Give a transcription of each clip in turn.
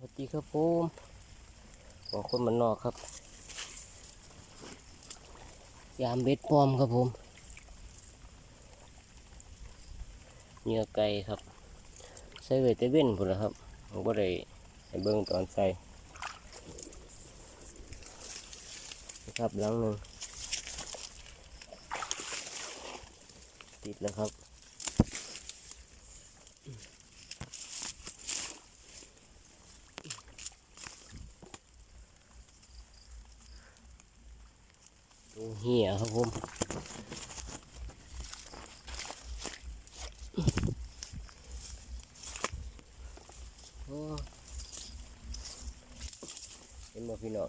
สวัสดีครับผมบอกคนมันนอกครับ ยามเบ็ดปลอมครับผมเนื้อไก่ครับใส่ไว้แต่เว้นพุ่นละครับผมก็ได้ให้เบิ่งตอนใส่ครับหลังหนึ่งติดแล้วครับ ดู เหี้ยครับผมโอ้เห็นบ่พี่น้อง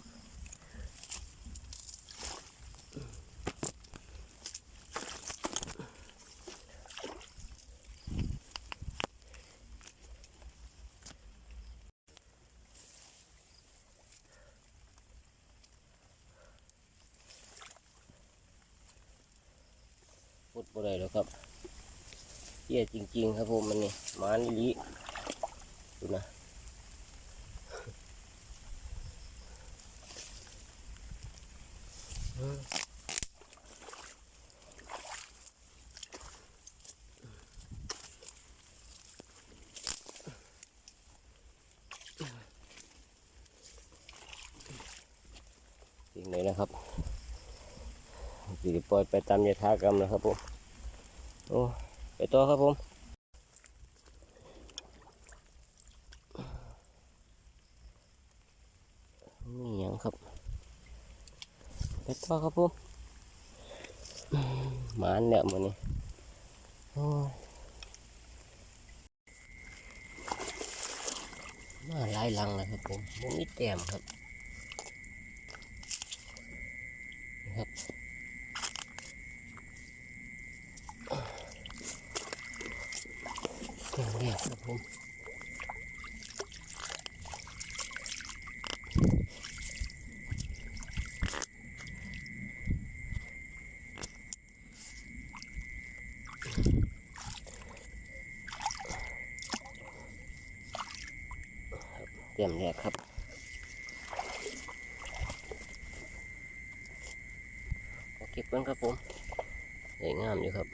พูด บ่ได้แล้วครับเหี้ยจริง ๆ ครับผมมันนี่มานี่ลิดูนะสิ่งไหนนะครับสิปล่อยไปตามยถากรรมนะครับผม โอ้ไปต่อครับผมนี่ยังครับ ไปต่อครับผมหมานเนี่ยมันนี่โอ้ยมาหลายลังแล้วครับผมมันมีแต้มครับครับเครื่องแรกครับ ผมเตรียมแรกครับเก็บกันครับผมสวยงามอยู่ครับ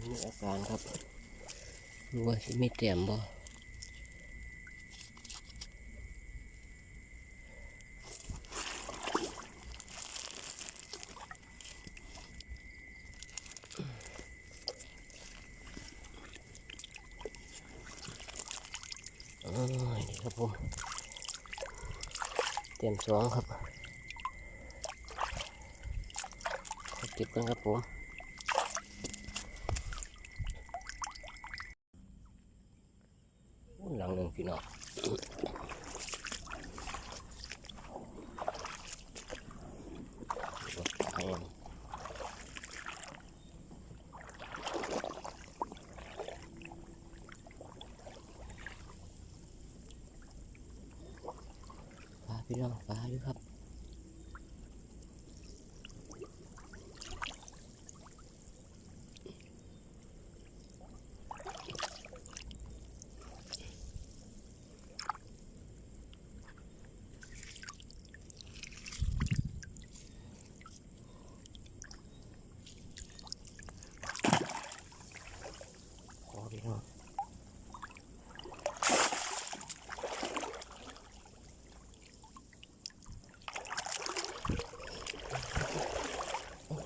มีอาการครับ ดูว่สิม่เต็มบ่โอ้ยนี่ครับผมเตรียมสองครับเก็บกันครับผมอู้ห ลังหนึ่งพี่น้องปลาพี่น้องปลาอยู่ครับ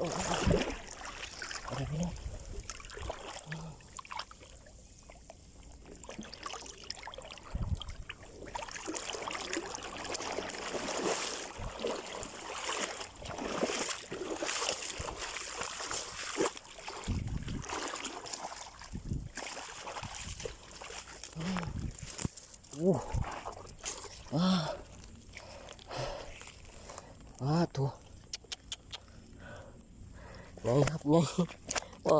โอ้โอ้โอ้อะ ไรพี่น้องครับไงว้า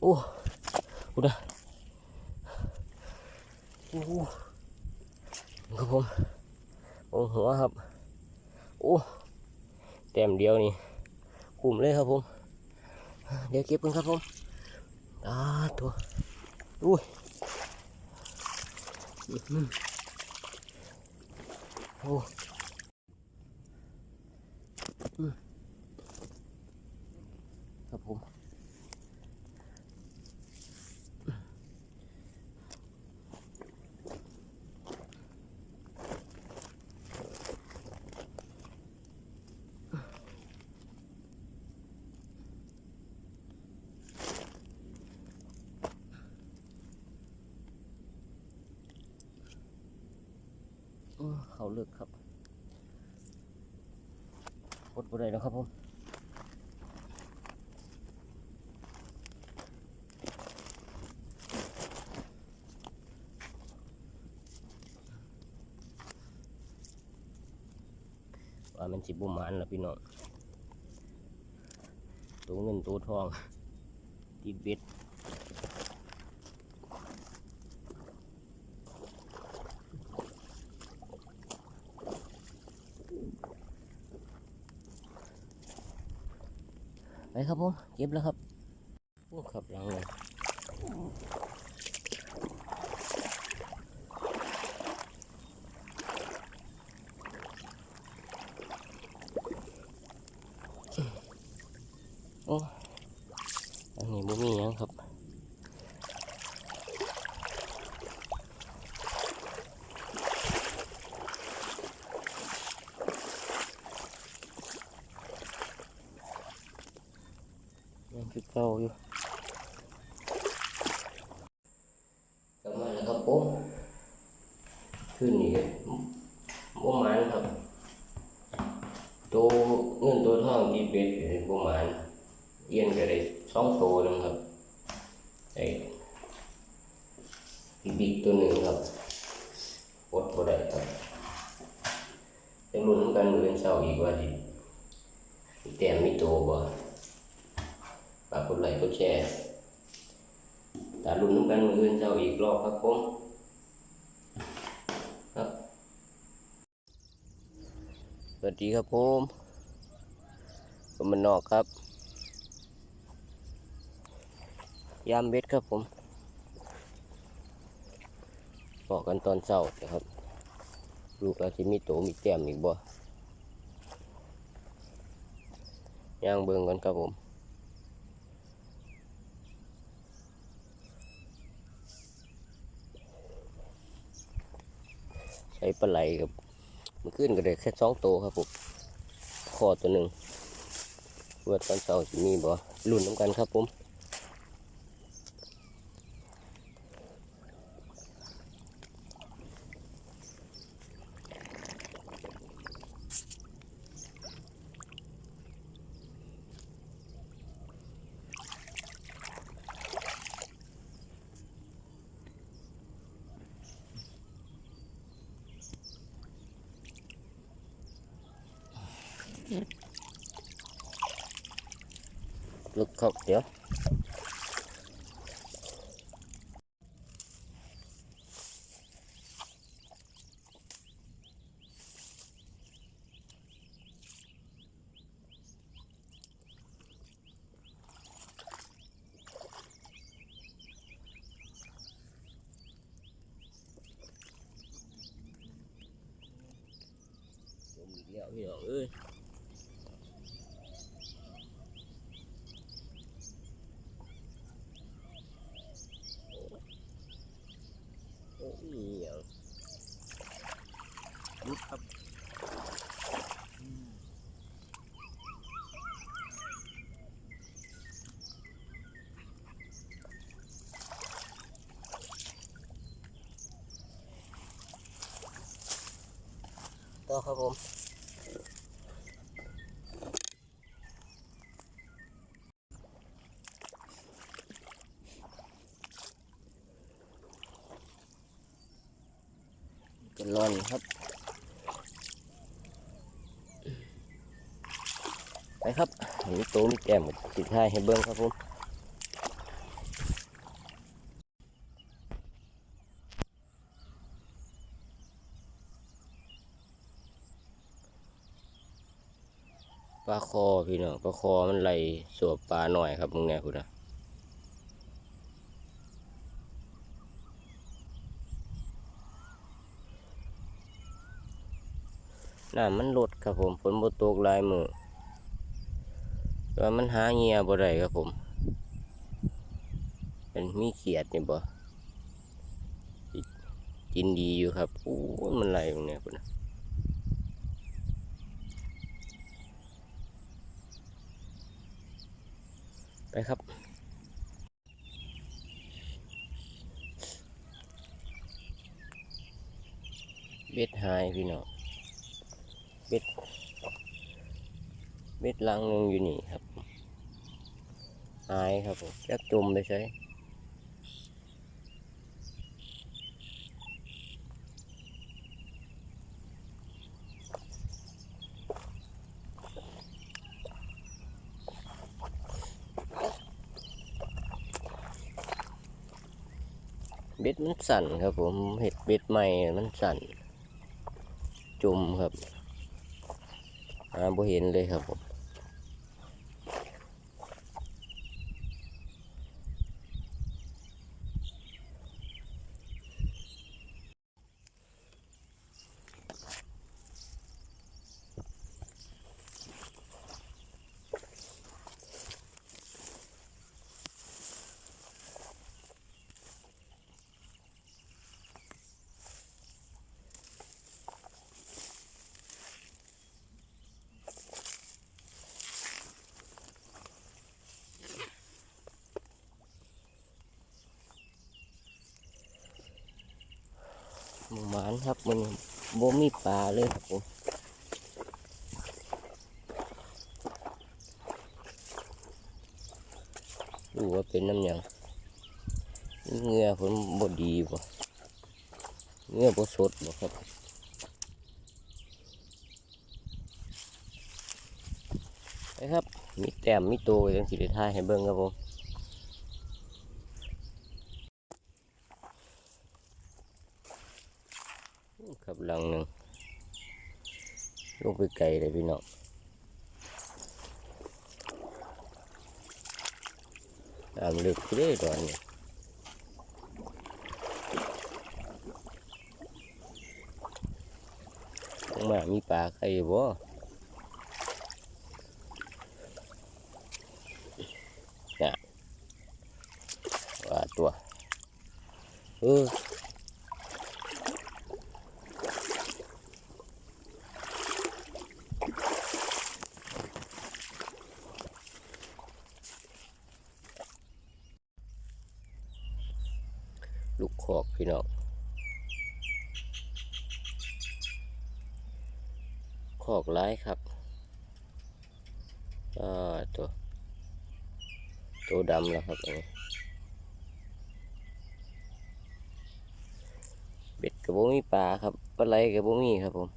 โอ้ดูนะโอ้ครับผมโอ้หัวครับ โอ้เต็มเดียวนี่กลุ่มเลยครับผม เดี๋ยวเก็บกันครับผมอ่าตัวอุ้ยอื้อหือโอ้อืม ครับผม เขาเลือกครับอดบ่ได้แล้วครับผมว่ามัน สิบุหมานล้วพี่น้องตัวเงินตัวทองติดเบ็ดไปครับผมเก็บแล้วครับโอ้ขับหลังเลยโอ้อันนี้บ่มีหยังครับยังคือ เก่าอยู่กลับมาแล้วครับผมคืนนี้บ่หมานครับตัวเงินตัวทองที่เบ็ดอยู่บ่หมานเอียนก็ได้สองตัวนึงครับไอ้บิ๊กตัวหนึ่งครับอดบ่ได้ครับจะลุ้นกันมื้อเช้าอีกว่าสิมีแต้มมีโตบ่ กกดไลค์กดแชร์ตาลุ้นกันมื้อเช้าอีกรอบครับผมครับสวัสดีครับผมผมมันนอกครับ ยามเบ็ดครับผมบอกกันตอนเช้านะครับ ลูกอาจจะมีโตมีแต้มอีกบ่ย่างเบิ่งกันครับผม ใช้ปลาไหลครับมันขึ้นก็ได้แค่สองโตวครับผมคอตัวหนึ่งเวอร์ตอนเช้าจะมีบ่รุ่นน้ำกันครับผม ลึกครับเดี๋ยวผมอีกแล้วพี่น้องเอ้ย โอ้ยอย่างรุดครับ ต่อครับผมกันร้อนครับ ไปครับมีโตมีแก้มติดท้ายให้เบิ้งครับผม ปลาคอพี่น้องปลาคอมันไหลสวบปลาหน่อยครับมึงเนี่ยคุณนะน้ำมันลดครับผมฝนบ่ตกลายมือแต่ว่ามันหาเงียบ่ได้ครับผม เป็นมีเขียดนี่บ่กินดีอยู่ครับโอ้มันไหลตรงเนี้ยคุณนะ ไปครับ เบ็ดหายพี่น้องเบ็ดเบ็ดลังนึงอยู่นี่ครับหายครับผมจักจมไปใช้ ดมันสั่นครับผมเห็ดเบ็ดใหม่มันสั่น จุ่มครับหาบ่เห็นเลยครับผม ครับมันบ่มีปลาเลยครับผมดูว่าเป็นน้ำหยังเงือผมบ่ดีบ่เงือบ่สดบ่ครับไปครับ มีแต้มมีโตวจังสิได้ทายให้เบิ่งครับผม ครับหลังหนึ่งลง ไกลเลยพี่น้องตามลึกเลยตอนนี้ข้างมามีปลาใครบ่น่ะว่าตัวเออ ลูกขอกพี่น้อง ขอกร้ายครับตัวตัวดำแล้วครับเบ็ดกับโบมีปลาครับปลาไหลกับโบมีครับผม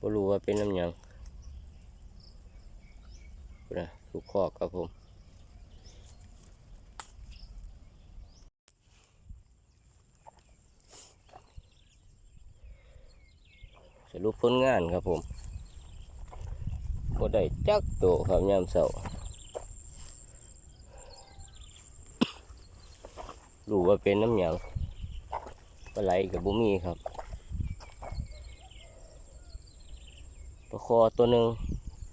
บ่รู้ว่าเป็นน้ำยังนะลูกขอกครับผม สรุปผลงานครับผมบ่ได้จักโตครับยามเสาร์รู้ว่าเป็นน้ำหยังปลาไหลกับบุมีครับปลาคอตัวหนึ่ง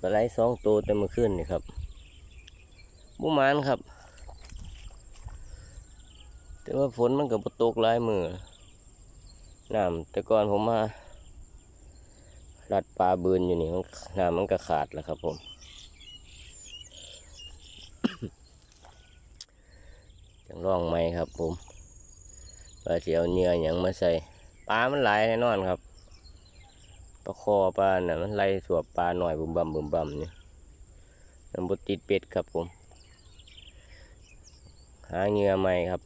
ปลาไหลสองตัวแต่เมื่อคืนนี่ครับบุมานครับ แต่ว่าฝนมันกับตกหลายมือน้ำแต่ก่อนผมมา รัดปลาบืนอยู่นี่มันน้ำมันก็ขาดแล้วครับผมจังร่องไหมครับผมปลาเสียวเนื้ออย่างมาใส่ปลามันไหลแน่นอนครับปลาคอปลาน่ะมันไหล่สวบปลาหน่อยบุมบัมบุมบัมเนี่ยมันบดติดเป็ดครับผม หาเหงื่อใหม่ครับ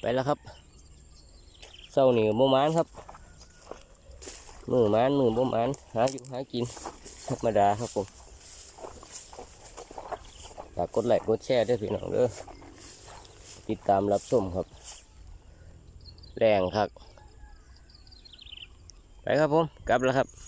ไปแล้วครับเศร้านี่โมมานครับ มือมันมือบ่มันหาอยู่หากินธรรมดาครับผมฝากกดไลค์กดแชร์ด้วยพี่น้องเด้อติดตามรับชมครับ แรงครับ ไปครับผม กลับแล้วครับ